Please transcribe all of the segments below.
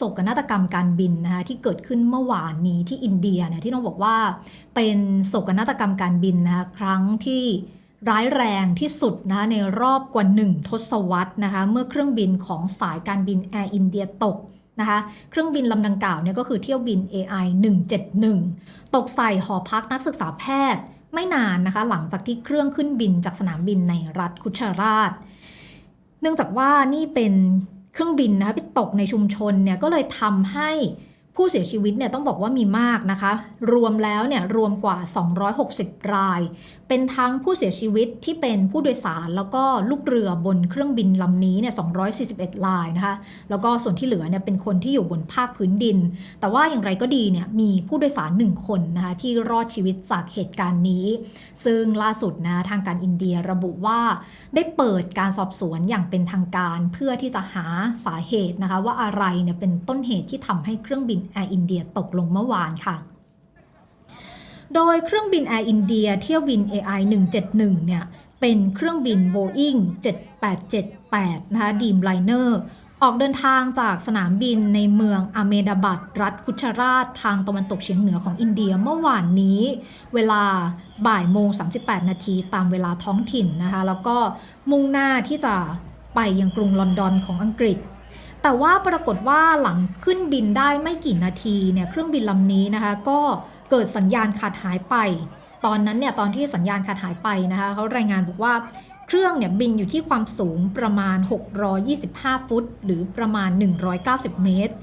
โศกนาฏกรรมการบินนะคะที่เกิดขึ้นเมื่อวานนี้ที่อินเดียเนี่ยที่ต้องบอกว่าเป็นโศกนาฏกรรมการบินนะคะครั้งที่ร้ายแรงที่สุดนะคะในรอบกว่า 1 ทศวรรษนะคะเมื่อเครื่องบินของสายการบินแอร์อินเดียตกนะคะเครื่องบินลำดังกล่าวเนี่ยก็คือเที่ยวบิน AI 171 ตกใส่หอพักนักศึกษาแพทย์ไม่นานนะคะหลังจากที่เครื่องขึ้นบินจากสนามบินในรัฐคุชราช เนื่องจากว่านี่เป็น เครื่องบินนะคะไปตกในชุมชนเนี่ยก็เลยทำให้ ผู้เสียชีวิตเนี่ยต้องบอกว่ามีมากนะคะ รวมแล้วเนี่ยรวมกว่า 260 ราย เป็นทั้งผู้เสียชีวิตที่เป็นผู้โดยสารแล้วก็ลูกเรือบนเครื่องบินลำนี้เนี่ย 241 รายนะคะ แล้วก็ส่วนที่เหลือเนี่ยเป็นคนที่อยู่บนภาคพื้นดิน แต่ว่าอย่างไรก็ดีเนี่ยมีผู้โดยสารหนึ่งคนนะคะที่รอดชีวิตจากเหตุการณ์นี้ ซึ่งล่าสุดนะทางการอินเดียระบุว่าได้เปิดการสอบสวนอย่างเป็นทางการ เพื่อที่จะหาสาเหตุนะคะว่าอะไรเนี่ยเป็นต้นเหตุที่ทำให้เครื่องบินแอร์อินเดียตกลงเมื่อวานค่ะโดยเครื่องบินแอร์อินเดียเที่ยวบิน AI 171 เนี่ย เป็นเครื่องบิน Boeing 7878 นะคะดีมไลเนอร์ ออกเดินทางจากสนามบินในเมืองอเมดาบัดรัฐคุชราช ทางตะวันตกเฉียงเหนือของอินเดียเมื่อวานนี้ เวลาบ่ายโมง 38 นาทีตามเวลาท้องถิ่นนะคะ แล้วก็มุ่งหน้าที่จะไปยังกรุงลอนดอนของอังกฤษ แต่ว่าปรากฏว่าหลังขึ้นบินได้ไม่กี่นาทีเนี่ยเครื่องบินลำนี้นะคะก็เกิดสัญญาณขาดหายไป ตอนนั้นเนี่ยตอนที่สัญญาณขาดหายไปนะคะเขารายงานบอกว่าเครื่องเนี่ยบินอยู่ที่ความสูงประมาณ 625 ฟุต หรือประมาณ 190 เมตร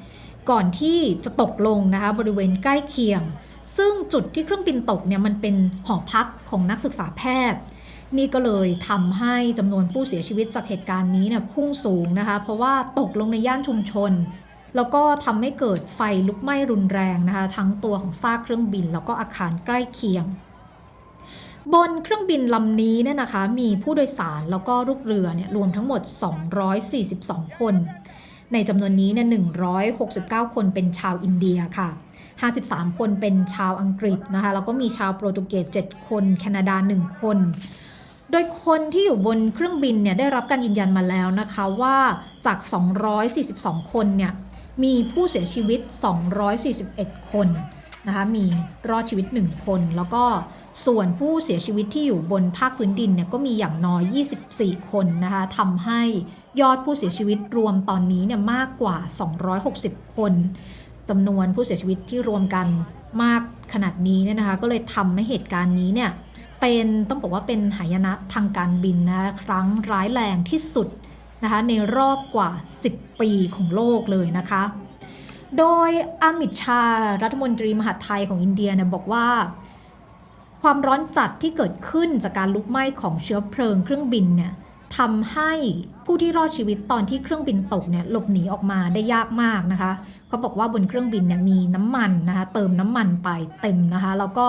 ก่อนที่จะตกลงนะคะบริเวณใกล้เคียง ซึ่งจุดที่เครื่องบินตกเนี่ยมันเป็นหอพักของนักศึกษาแพทย์ นี่ก็เลยทำให้จำนวนผู้เสียชีวิตจากเหตุการณ์นี้เนี่ยพุ่งสูงนะคะ เพราะว่าตกลงในย่านชุมชน แล้วก็ทำให้เกิดไฟลุกไหม้รุนแรงนะคะ ทั้งตัวของซากเครื่องบิน แล้วก็อาคารใกล้เคียง บนเครื่องบินลำนี้เนี่ยนะคะ มีผู้โดยสารแล้วก็ลูกเรือเนี่ยรวมทั้งหมด 242 คน ในจำนวนนี้เนี่ย169 คนเป็นชาวอินเดียค่ะ53 คนเป็นชาวอังกฤษนะคะ แล้วก็มีชาวโปรตุเกส 7 คน แคนาดา 1 คน โดยคนที่อยู่บนเครื่องบินเนี่ยได้รับการยืนยันมาแล้วนะคะว่าจาก 242 คนเนี่ยมีผู้เสียชีวิต 241 คนนะคะมีรอดชีวิต 1 คน แล้วก็ส่วนผู้เสียชีวิตที่อยู่บนภาคพื้นดินเนี่ยก็มีอย่างน้อย 24 คนนะคะทำให้ยอดผู้เสียชีวิตรวมตอนนี้เนี่ยมากกว่า 260 คนจำนวนผู้เสียชีวิตที่รวมกันมากขนาดนี้เนี่ยนะคะก็เลยทำให้เหตุการณ์นี้เนี่ย เป็นต้องบอกว่าเป็นหายนะทางการบินนะครั้งร้ายแรงที่สุดนะคะในรอบกว่า 10 ปีของโลกเลยนะคะ โดยอามิตชารัฐมนตรีมหาไทยของอินเดียเนี่ยบอกว่า ความร้อนจัดที่เกิดขึ้นจากการลุกไหม้ของเชื้อเพลิงเครื่องบินเนี่ยทำให้ผู้ที่รอดชีวิตตอนที่เครื่องบินตกเนี่ยหลบหนีออกมาได้ยากมากนะคะเขาบอกว่าบนเครื่องบินเนี่ยมีน้ำมันนะคะเติมน้ำมันไปเต็มนะคะ แล้วก็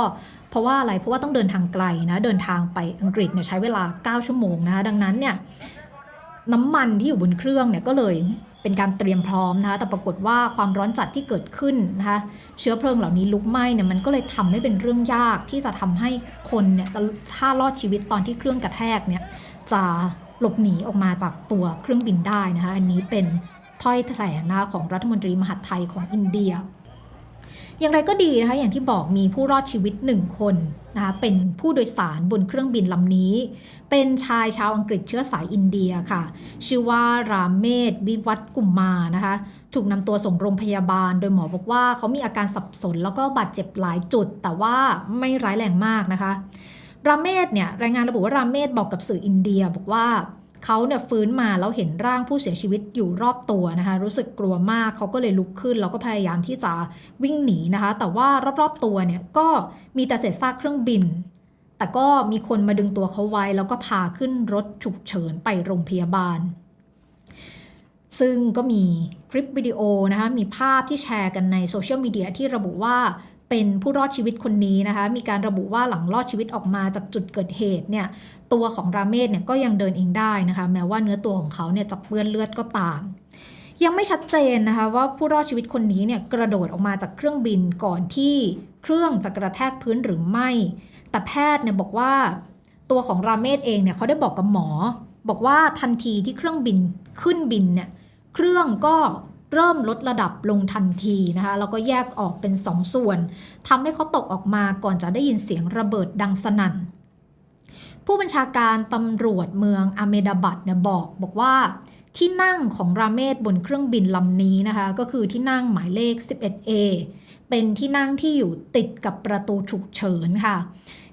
เพราะว่าอะไรเพราะว่าต้องเดินทางไกลนะเดินทางไปอังกฤษเนี่ยใช้เวลา 9 ชั่วโมงนะคะดังนั้นเนี่ยน้ำมันที่อยู่บนเครื่องเนี่ยก็เลยเป็นการเตรียมพร้อมนะคะแต่ปรากฏว่าความร้อนจัดที่เกิดขึ้นนะคะเชื้อเพลิงเหล่านี้ลุกไหม้เนี่ยมันก็เลยทำให้เป็นเรื่องยากที่จะทำให้คนเนี่ยจะถ้ารอดชีวิตตอนที่เครื่องกระแทกเนี่ยจะหลบหนีออกมาจากตัวเครื่องบินได้นะคะอันนี้เป็นถ้อยแถลงนะคะของรัฐมนตรีมหาดไทยของอินเดีย อย่างไรก็ดีนะคะ อย่างที่บอกมีผู้รอดชีวิตหนึ่งคนนะคะเป็นผู้โดยสารบนเครื่องบินลำนี้ เป็นชายชาวอังกฤษเชื้อสายอินเดียค่ะ ชื่อว่ารามเมศวิวัตกุมมานะคะ ถูกนำตัวส่งโรงพยาบาล โดยหมอบอกว่าเขามีอาการสับสนแล้วก็บาดเจ็บหลายจุด แต่ว่าไม่ร้ายแรงมากนะคะ รามเมศเนี่ยรายงานระบุว่า รามเมศบอกกับสื่ออินเดียบอกว่า เขาเนี่ยฟื้นมาแล้วเห็นร่างผู้เสียชีวิตอยู่รอบตัวนะคะ รู้สึกกลัวมากเขาก็เลยลุกขึ้น แล้วก็พยายามที่จะวิ่งหนีนะคะ แต่ว่ารอบๆตัวเนี่ยก็มีแต่เศษซากเครื่องบิน แต่ก็มีคนมาดึงตัวเขาไว้ แล้วก็พาขึ้นรถฉุกเฉินไปโรงพยาบาล ซึ่งก็มีคลิปวิดีโอนะคะมีภาพที่แชร์กันในโซเชียลมีเดียที่ระบุว่า เป็นผู้รอดชีวิตคนนี้นะคะ มีการระบุว่าหลังรอดชีวิตออกมาจากจุดเกิดเหตุเนี่ยตัวของราเมศเนี่ยก็ยังเดินเองได้นะคะ แม้ว่าเนื้อตัวของเขาเนี่ยจะเปื้อนเลือดก็ตาม ยังไม่ชัดเจนนะคะว่าผู้รอดชีวิตคนนี้เนี่ยกระโดดออกมาจากเครื่องบินก่อนที่เครื่องจะกระแทกพื้นหรือไม่ แต่แพทย์เนี่ยบอกว่าตัวของราเมศเองเนี่ยเขาได้บอกกับหมอ บอกว่าทันทีที่เครื่องบินขึ้นบินเนี่ยเครื่องก็ เริ่มลดระดับลงทันทีนะคะแล้วก็แยกออกเป็นสองส่วนทำให้เขาตกออกมาก่อนจะได้ยินเสียงระเบิดดังสนั่น ผู้บัญชาการตำรวจเมืองอเมดาบัดเนี่ยบอกบอกว่าที่นั่งของราเมศบนเครื่องบินลำนี้นะคะ ก็คือที่นั่งหมายเลข 11A เป็นที่นั่งที่อยู่ติดกับประตูฉุกเฉินค่ะ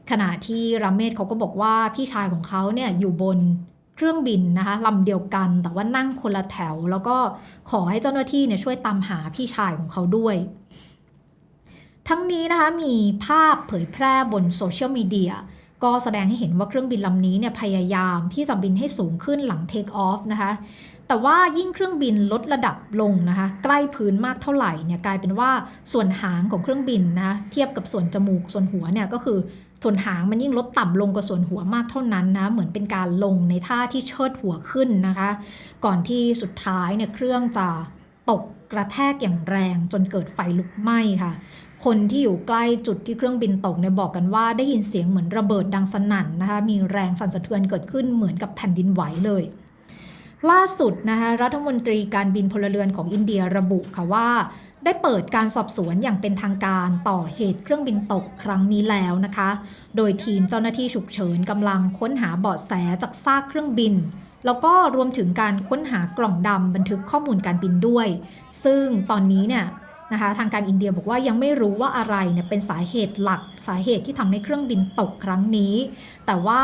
ขณะที่ราเมศเขาก็บอกว่าพี่ชายของเขาเนี่ยอยู่บน เครื่องบินนะคะลำเดียวกันแต่ว่านั่งคนละแถว แล้วก็ขอให้เจ้าหน้าที่เนี่ยช่วยตามหาพี่ชายของเขาด้วย ทั้งนี้นะคะมีภาพเผยแพร่บนโซเชียลมีเดียก็แสดงให้เห็นว่าเครื่องบินลำนี้เนี่ยพยายามที่จะบินให้สูงขึ้นหลังเทคออฟนะคะ แต่ว่ายิ่งเครื่องบินลดระดับลงนะคะใกล้พื้นมากเท่าไหร่เนี่ยกลายเป็นว่าส่วนหางของเครื่องบินนะคะเทียบกับส่วนจมูกส่วนหัวเนี่ยก็คือส่วนหางมันยิ่งลดต่ำลงกว่าส่วนหัวมากเท่านั้นนะเหมือนเป็นการลงในท่าที่เชิดหัวขึ้นนะคะ ก่อนที่สุดท้ายเนี่ยเครื่องจะตกกระแทกอย่างแรงจนเกิดไฟลุกไหม้ค่ะ คนที่อยู่ใกล้จุดที่เครื่องบินตกเนี่ยบอกกันว่าได้ยินเสียงเหมือนระเบิดดังสนั่นนะคะมีแรงสั่นสะเทือนเกิดขึ้นเหมือนกับแผ่นดินไหวเลย ล่าสุดนะคะรัฐมนตรีการบินพลเรือนของอินเดียระบุค่ะว่า ได้เปิดการสอบสวนอย่างเป็นทางการต่อเหตุเครื่องบินตกครั้งนี้แล้วนะคะ โดยทีมเจ้าหน้าที่ฉุกเฉินกำลังค้นหาเบาะแสจากซากเครื่องบิน แล้วก็รวมถึงการค้นหากล่องดำบันทึกข้อมูลการบินด้วย ซึ่งตอนนี้เนี่ย นะคะทางการอินเดียบอกว่ายังไม่รู้ว่าอะไรเนี่ยเป็นสาเหตุหลักสาเหตุที่ทำให้เครื่องบินตกครั้งนี้ แต่ว่า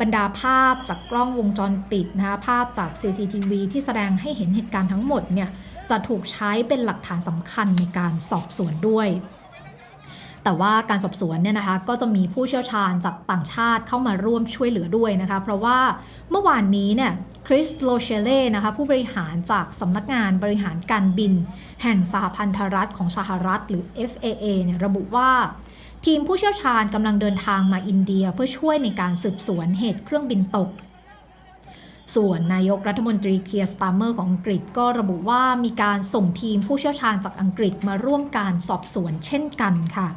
บรรดาภาพจากกล้องวงจรปิดนะคะภาพจาก CCTV ที่แสดงให้เห็นเหตุการณ์ทั้งหมดเนี่ยจะถูกใช้เป็นหลักฐานสำคัญในการสอบสวนด้วย แต่ว่าการสอบสวนเนี่ยนะคะก็จะมีผู้เชี่ยวชาญจากต่างชาติเข้ามาร่วมช่วยเหลือด้วยนะคะ เพราะว่าเมื่อวานนี้เนี่ยคริสโลเชเล่นะคะผู้บริหารจากสำนักงานบริหารการบิน แห่งสหพันธรัฐของสหรัฐหรือ FAA เนี่ยระบุว่าทีมผู้เชี่ยวชาญกำลังเดินทางมาอินเดียเพื่อช่วยในการสืบสวนเหตุเครื่องบินตก ส่วนนายกรัฐมนตรีเคียร์สตาร์เมอร์ของอังกฤษก็ระบุว่ามีการส่งทีมผู้เชี่ยวชาญจากอังกฤษมาร่วมการสอบสวนเช่นกันค่ะ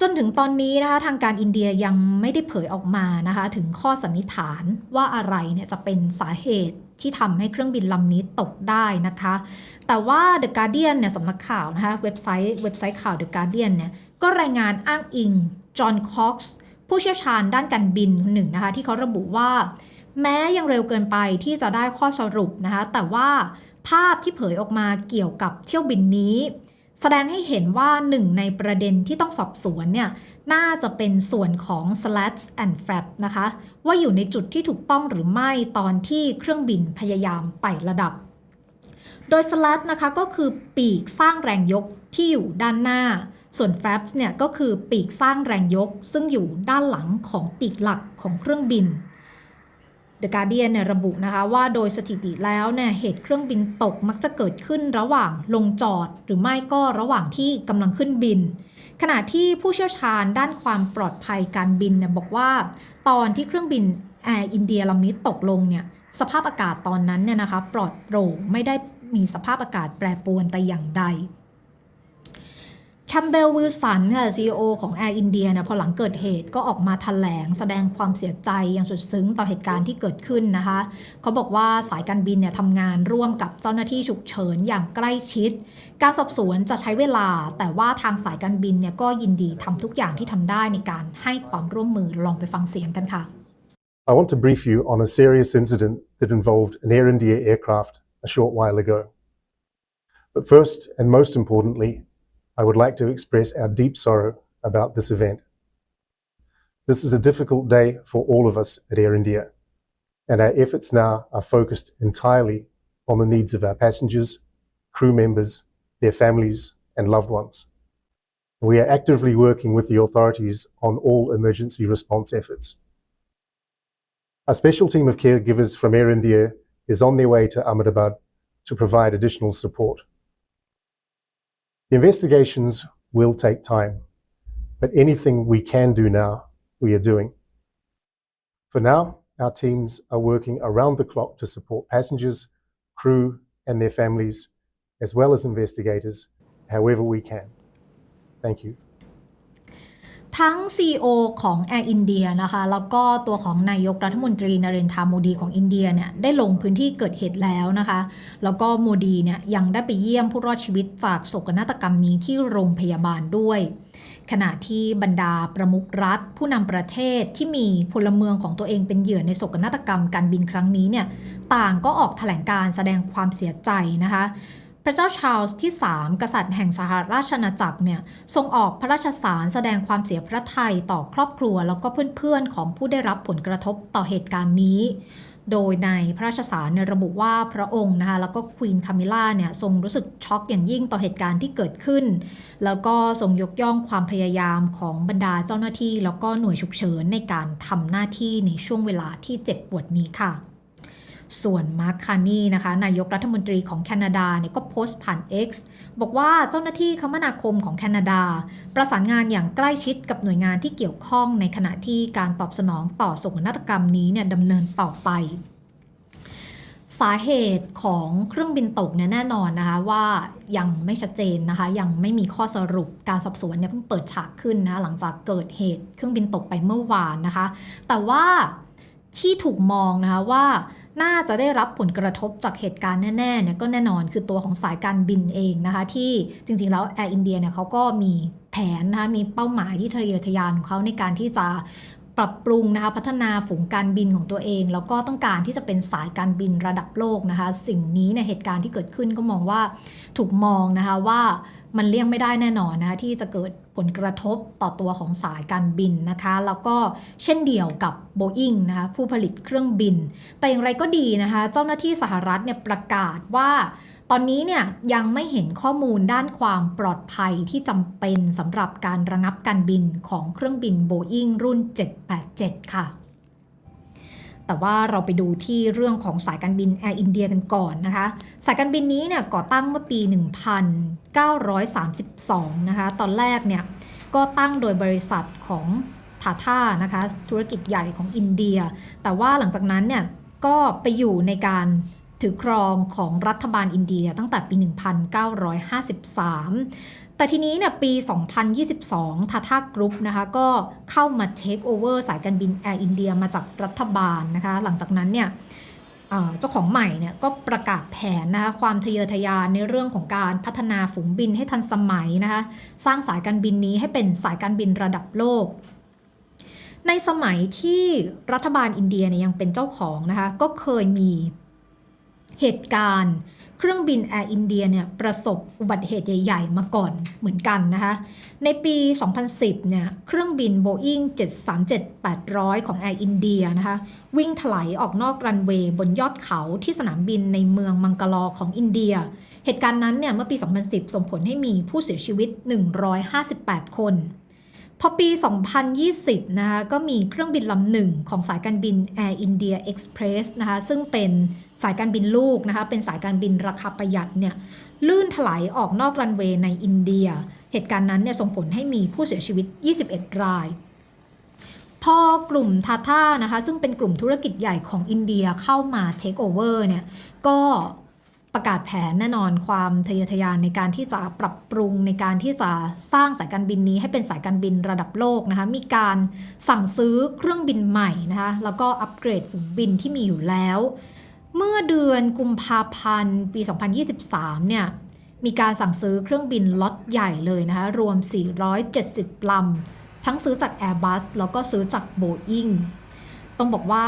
จนถึงตอนนี้นะคะทางการอินเดียยังไม่ได้เผยออกมานะคะถึงข้อสันนิษฐานว่าอะไรเนี่ยจะเป็นสาเหตุที่ทำให้เครื่องบินลำนี้ตกได้นะคะ แต่ว่า The Guardian เนี่ยสำนักข่าวนะคะเว็บไซต์เว็บไซต์ข่าว The Guardian เนี่ยก็รายงานอ้างอิงจอห์นคอกซ์ผู้เชี่ยวชาญด้านการบินคนหนึ่งนะคะที่เขาระบุว่า แม้ยังเร็วเกินไปที่จะได้ข้อสรุปนะคะแต่ว่าภาพที่เผยออกมาเกี่ยวกับเที่ยวบินนี้ แสดงให้เห็นว่าหนึ่งในประเด็นที่ต้องสอบสวนเนี่ยน่าจะเป็นส่วนของ slats and flap นะคะ ว่าอยู่ในจุดที่ถูกต้องหรือไม่ตอนที่เครื่องบินพยายามไต่ระดับ โดย slat นะคะก็คือปีกสร้างแรงยกที่อยู่ด้านหน้า ส่วน flaps เนี่ยก็คือปีกสร้างแรงยก ซึ่งอยู่ด้านหลังของปีกหลักของเครื่องบิน The Guardian เนี่ยระบุนะคะว่าโดยสถิติแล้วเนี่ยเหตุเครื่องบินตกมักจะเกิดขึ้นระหว่างลงจอด หรือไม่ก็ระหว่างที่กำลังขึ้นบิน ขณะที่ผู้เชี่ยวชาญด้านความปลอดภัยการบินเนี่ยบอกว่า ตอนที่เครื่องบินแอร์อินเดียลำนี้ตกลงเนี่ยสภาพอากาศตอนนั้นเนี่ยนะคะปลอดโปร่งไม่ได้มีสภาพอากาศแปรปรวนแต่อย่างใด แคมเบลวิลสันค่ะ CEO ของ Air India เนี่ยพอหลังเกิดเหตุก็ออกมาถแถลงแสดงความเสียใจอย่างสุดซึ้งต่อเหตุการณ์ที่เกิดขึ้นนะคะ เขาบอกว่าสายการบินเนี่ยทำงานร่วมกับเจ้าหน้าที่ฉุกเฉินอย่างใกล้ชิด การสอบสวนจะใช้เวลา แต่ว่าทางสายการบินเนี่ยก็ยินดีทำทุกอย่างที่ทำได้ในการให้ความร่วมมือลองไปฟังเสียงกันค่ะ I want to brief you on a serious incident that involved an Air India aircraft a short while ago. But first, and most importantly, I would like to express our deep sorrow about this event. This is a difficult day for all of us at Air India, and our efforts now are focused entirely on the needs of our passengers, crew members, their families, and loved ones. We are actively working with the authorities on all emergency response efforts. A special team of caregivers from Air India is on their way to Ahmedabad to provide additional support. The investigations will take time, but anything we can do now, we are doing. For now, our teams are working around the clock to support passengers, crew, and their families, as well as investigators, however we can. Thank you. ทั้ง CEO ของ Air India นะคะ แล้วก็ตัวของนายกรัฐมนตรีนเรนทาโมดีของอินเดียเนี่ยได้ลงพื้นที่เกิดเหตุแล้วนะคะ แล้วก็โมดีเนี่ยยังได้ไปเยี่ยมผู้รอดชีวิตจากโศกนาฏกรรมนี้ที่โรงพยาบาลด้วย ขณะที่บรรดาประมุขรัฐ ผู้นำประเทศที่มีพลเมืองของตัวเองเป็นเหยื่อในโศกนาฏกรรมการบินครั้งนี้เนี่ยต่างก็ออกแถลงการแสดงความเสียใจนะคะ พระเจ้าชาร์ลส์ที่ 3 กษัตริย์แห่งสหราชอาณาจักรเนี่ยทรงออกพระราชสารแสดงความเสียพระทัยต่อครอบครัว แล้วก็เพื่อนๆ ของผู้ได้รับผลกระทบต่อเหตุการณ์นี้ โดยในพระราชสารระบุว่าพระองค์นะคะแล้วก็ควีนคามิล่าเนี่ยทรงรู้สึกช็อกอย่างยิ่งต่อเหตุการณ์ที่เกิดขึ้น แล้วก็ทรงยกย่องความพยายามของบรรดาเจ้าหน้าที่ แล้วก็หน่วยฉุกเฉินในการทำหน้าที่ในช่วงเวลาที่เจ็บปวดนี้ค่ะ ส่วนมาร์คคานีนะคะนายกรัฐมนตรีของแคนาดาเนี่ยก็โพสต์ผ่าน X บอกว่าเจ้าหน้าที่คมนาคมของแคนาดา ประสานงานอย่างใกล้ชิดกับหน่วยงานที่เกี่ยวข้องในขณะที่การตอบสนองต่อโศกนาฏกรรมนี้เนี่ยดำเนินต่อไป สาเหตุของเครื่องบินตกเนี่ยแน่นอนนะคะว่ายังไม่ชัดเจนนะคะ ยังไม่มีข้อสรุปการสอบสวนเนี่ยเพิ่งเปิดฉากขึ้นนะหลังจากเกิดเหตุเครื่องบินตกไปเมื่อวานนะคะ แต่ว่า ที่ถูกมองนะคะว่าน่าจะได้รับผลกระทบจากเหตุการณ์แน่ๆเนี่ยก็แน่นอนคือตัวของสายการบินเองนะคะที่จริงๆแล้วแอร์อินเดียเนี่ยเขาก็มีแผนนะคะมีเป้าหมายที่ทะเยอทะยานของเขาในการที่จะ ปรับปรุงนะคะพัฒนาฝูงการบินของตัวเอง แล้วก็ต้องการที่จะเป็นสายการบินระดับโลกนะคะ สิ่งนี้ในเหตุการณ์ที่เกิดขึ้นก็มองว่าถูกมองนะคะว่ามันเลี่ยงไม่ได้แน่นอนนะคะที่จะเกิดผลกระทบต่อตัวของสายการบินนะคะ แล้วก็เช่นเดียวกับ Boeing นะคะผู้ผลิตเครื่องบิน แต่อย่างไรก็ดีนะคะ เจ้าหน้าที่สหรัฐเนี่ยประกาศว่า ตอนนี้เนี่ยยังไม่เห็นข้อมูลด้านความปลอดภัยที่จำเป็นสำหรับการระงับการบินของเครื่องบิน Boeing รุ่น 787 ค่ะ แต่ว่าเราไปดูที่เรื่องของสายการบิน Air India กันก่อนนะคะ สายการบินนี้เนี่ยก่อตั้งเมื่อปี 1932 นะคะ ตอนแรกเนี่ยก็ตั้งโดยบริษัทของทาท่านะคะธุรกิจใหญ่ของอินเดีย แต่ว่าหลังจากนั้นเนี่ยก็ไปอยู่ในการ ถือครองของรัฐบาลอินเดียตั้งแต่ปี 1953 แต่ทีนี้เนี่ยปี 2022 ทาท่ากรุ๊ปนะคะก็เข้ามาเทคโอเวอร์สายการบินแอร์อินเดียมาจากรัฐบาลนะคะ หลังจากนั้นเนี่ยเอ่อเจ้าของใหม่เนี่ยก็ประกาศแผนนะคะความทะเยอทะยานในเรื่องของการพัฒนาฝูงบินให้ทันสมัยนะคะสร้างสายการบินนี้ให้เป็นสายการบินระดับโลก ในสมัยที่รัฐบาลอินเดียเนี่ยยังเป็นเจ้าของนะคะก็เคยมี เหตุการณ์ เครื่องบินแอร์อินเดียเนี่ยประสบอุบัติเหตุใหญ่ ๆ มาก่อนเหมือนกันนะคะในปี 2010เนี่ยเครื่องบิน Boeing 737-800 ของ Air India นะคะวิ่งถลายออกนอกรันเวย์บนยอดเขาที่สนามบินในเมืองมังกลอของอินเดีย เหตุการณ์นั้นเนี่ยเมื่อปี 2010 ส่งผลให้มีผู้เสียชีวิต 158 คนพอปี 2020 นะคะ ก็มีเครื่องบินลำหนึ่งของสายการบิน Air India Express นะคะ ซึ่งเป็น สายการบินลูกนะคะเป็นสายการบินราคาประหยัดเนี่ยลื่นถลายออกนอกรันเวย์ในอินเดีย เหตุการณ์นั้นเนี่ยส่งผลให้มีผู้เสียชีวิต 21 ราย พอกลุ่มทาท่านะคะซึ่งเป็นกลุ่มธุรกิจใหญ่ของอินเดียเข้ามาเทคโอเวอร์เนี่ยก็ประกาศแผนแน่นอนความทะเยอทะยานในการที่จะปรับปรุงในการที่จะสร้างสายการบินนี้ให้เป็นสายการบินระดับโลกนะคะมีการสั่งซื้อเครื่องบินใหม่นะคะแล้วก็อัปเกรดฝูงบินที่มีอยู่แล้ว เมื่อเดือนกุมภาพันธ์ ปี 2023 เนี่ย มีการสั่งซื้อเครื่องบินล็อตใหญ่เลยนะคะ รวม 470 ลำ ทั้งซื้อจาก Airbus แล้วก็ซื้อจาก Boeing ต้องบอกว่า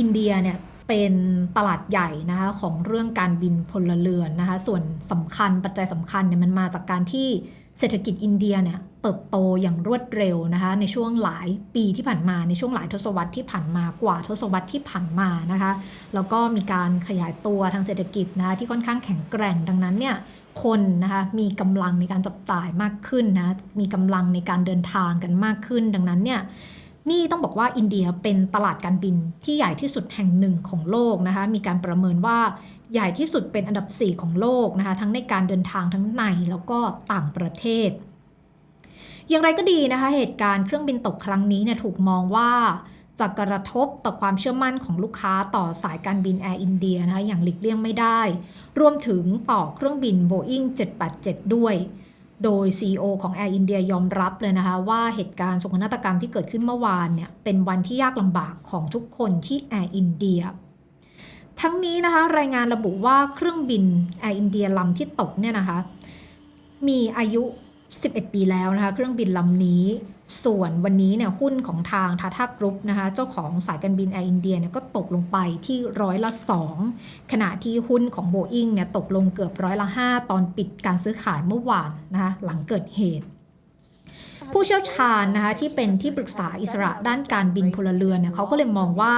อินเดียเนี่ย เป็นตลาดใหญ่นะคะของเรื่องการบินพลเรือนนะคะ ส่วนสำคัญปัจจัยสำคัญเนี่ยมันมาจากการที่เศรษฐกิจอินเดียเนี่ยเติบโตอย่างรวดเร็วนะคะในช่วงหลายปีที่ผ่านมาในช่วงหลายทศวรรษที่ผ่านมากว่าทศวรรษที่ผ่านมานะคะแล้วก็มีการขยายตัวทางเศรษฐกิจนะคะที่ค่อนข้างแข็งแกร่งดังนั้นเนี่ยคนนะคะมีกำลังในการจับจ่ายมากขึ้นนะมีกำลังในการเดินทางกันมากขึ้น ดังนั้นเนี่ย นี่ต้องบอกว่าอินเดียเป็นตลาดการบินที่ใหญ่ที่สุดแห่งหนึ่งของโลกนะคะ มีการประเมินว่าใหญ่ที่สุดเป็นอันดับ 4 ของโลกนะคะ ทั้งในการเดินทางทั้งในแล้วก็ต่างประเทศ อย่างไรก็ดีนะคะ เหตุการณ์เครื่องบินตกครั้งนี้เนี่ยถูกมองว่าจะกระทบต่อความเชื่อมั่นของลูกค้าต่อสายการบินแอร์อินเดียนะคะอย่างหลีกเลี่ยงไม่ได้ รวมถึงต่อเครื่องบิน Boeing 787 ด้วย โดย CEO ของ Air India ยอมรับเลยนะคะ ว่าเหตุการณ์โศกนาฏกรรมที่เกิดขึ้นเมื่อวานเนี่ยเป็นวันที่ยากลำบากของทุกคนที่ Air India ทั้งนี้นะคะรายงานระบุว่าเครื่องบิน Air India ลำที่ตกเนี่ยนะคะ มีอายุ 11 ปีแล้วนะคะ เครื่องบินลำนี้ ส่วนวันนี้เนี่ยหุ้นของทางทาทากรุ๊ปนะคะเจ้าของสายการบินแอร์อินเดียเนี่ยก็ตกลงไปที่ร้อยละ 2 ขณะที่หุ้นของโบอิงเนี่ยตกลงเกือบร้อยละ 5 ตอนปิดการซื้อขายเมื่อวานนะคะหลังเกิดเหตุผู้เชี่ยวชาญนะคะที่เป็นที่ปรึกษาอิสระด้านการบินพลเรือนเนี่ยเขาก็เลยมองว่า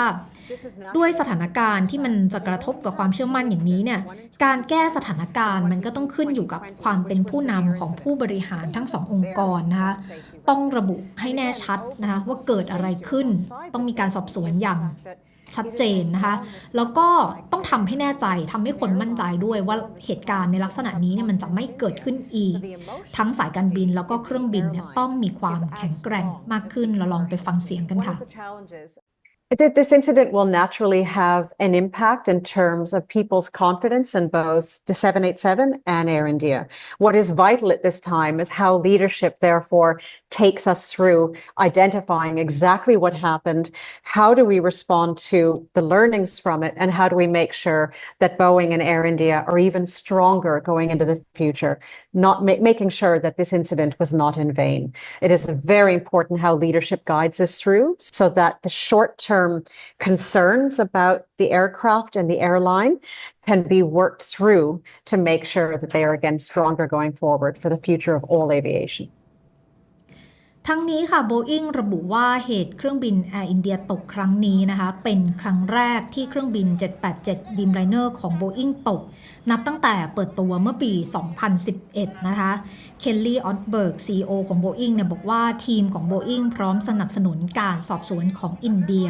ด้วยสถานการณ์ที่มันจะกระทบกับความเชื่อมั่นอย่างนี้เนี่ยการแก้สถานการณ์มันก็ต้องขึ้นอยู่กับความเป็นผู้นำของผู้บริหารทั้งสององค์กรนะคะต้องระบุให้แน่ชัดนะคะว่าเกิดอะไรขึ้น ต้องมีการสอบสวนอย่างชัดเจนนะคะ แล้วก็ต้องทำให้แน่ใจทำให้คนมั่นใจด้วยว่าเหตุการณ์ในลักษณะนี้เนี่ยมันจะไม่เกิดขึ้นอีก ทั้งสายการบินแล้วก็เครื่องบินเนี่ยต้องมีความแข็งแกร่งมากขึ้นเราลองไปฟังเสียงกันค่ะ Th- This incident will naturally have an impact in terms of people's confidence in both the 787 and Air India. What is vital at this time is how leadership, therefore, takes us through identifying exactly what happened. How do we respond to the learnings from it? And how do we make sure that Boeing and Air India are even stronger going into the future? Not ma- making sure that this incident was not in vain. It is very important how leadership guides us through so that the short term concerns about the aircraft and the airline can be worked through to make sure that they are again stronger going forward for the future of all aviation. ทั้งนี้ค่ะ Boeing ระบุว่าเหตุเครื่องบินแอร์อินเดียตกครั้งนี้นะคะ เป็นครั้งแรกที่เครื่องบิน 787 Dreamliner ของ Boeing ตก นับตั้งแต่เปิดตัวเมื่อปี 2011 นะคะเคลลี่ออตเบิร์กซีอของ Boeing เนี่ยบอกว่าทีมของ Boeing พร้อมสนับสนุนการสอบสวนของอินเดีย